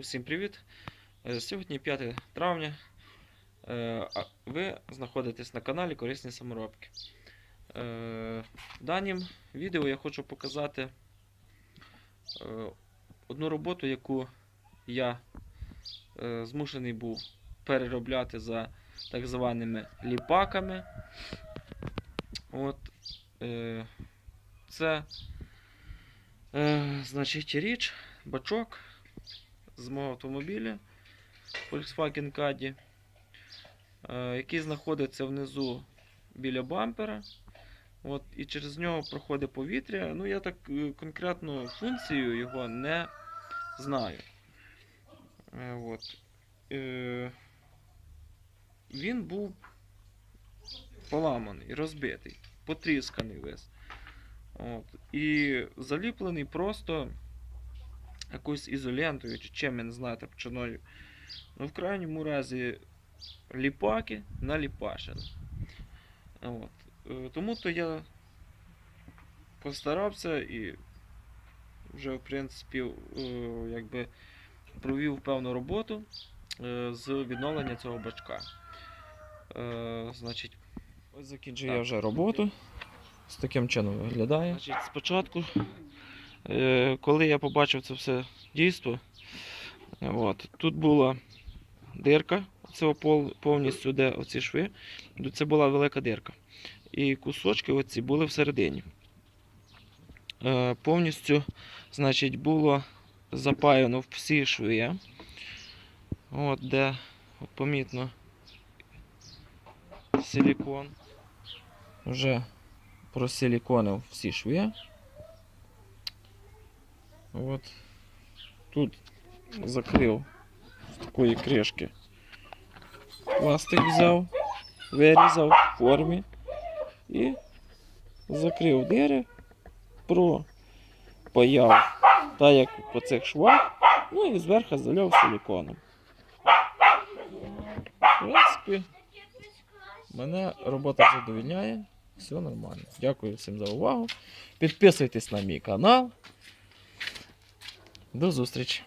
Усім привіт! Е, Сьогодні 5 травня. Е, Ви знаходитесь на каналі Корисні саморобки. Е, В данім відео я хочу показати е, одну роботу, яку я е, змушений був переробляти за так званими ліпаками. От, е, Це е, значить річ, бачок з мого автомобіля Volkswagen Caddy, е, який знаходиться внизу біля бампера. От, і через нього проходить повітря. Ну, я так е, конкретну функцію його не знаю. Е, От. Він був поламаний, розбитий, потрісканий весь. От. І заліплений просто якоюсь ізолентою чи чим, я не знаю, топчаною. Ну, в крайньому разі ліпаки наліпашили. От. Е, Тому то я постарався і вже, в принципі, е, якби провів певну роботу е, з відновлення цього бачка. Значить, ось закінчив я вже роботу. З таким чином виглядає. Значить, спочатку, коли я побачив це все дійство, от, тут була дирка, цього повністю, де оці шви, це була велика дирка. І кусочки оці були всередині. Е, повністю, значить, було запаяно всі шви. От де от, помітно силікон. Вже просиліконив всі шви. От. Тут закрив з такої кришки. Пластик взяв, вирізав в формі і закрив дири, пропаяв так як по цих швах, ну і зверху заляв силіконом. В принципі, мене робота задовільняє. Все нормально. Дякую всім за увагу. Підписуйтесь на мій канал. До зустрічі!